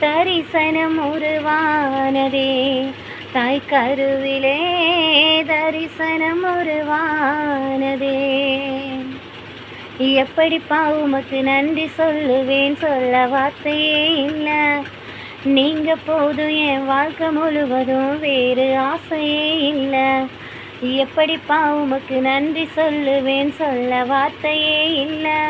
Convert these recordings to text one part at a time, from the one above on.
தரிசனம் உருவானதே. தாய் கருவிலே தரிசனம் உருவானதே. எப்படிப்பா உமக்கு நன்றி சொல்லுவேன்? சொல்ல வார்த்தையே இல்லை நீங்க போதும் என் வாழ்க்கை முழுவதும் வேறு ஆசையே இல்லை. எப்படிப்பா உமக்கு நன்றி சொல்லுவேன்? சொல்ல வார்த்தையே இல்லை.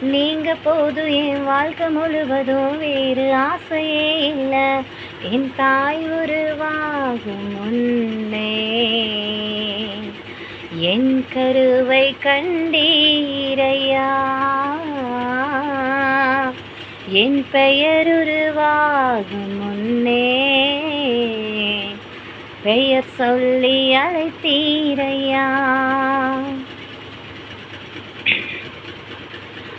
நீங்க போது என் வாழ்க்கை முழுவதும் வேறு ஆசையே இல்லை. என் தாய் உருவாகும் முன்னே. என் கருவை கண்டீரையா. என் பெயர் உருவாகும் முன்னே. பெயர் சொல்லி அழைத்தீரையா.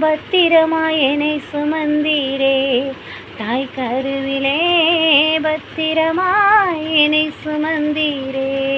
பத்திரமாய் என்னை சுமந்தீரே. தாய் கருவிலே பத்திரமாய் என்னை சுமந்தீரே.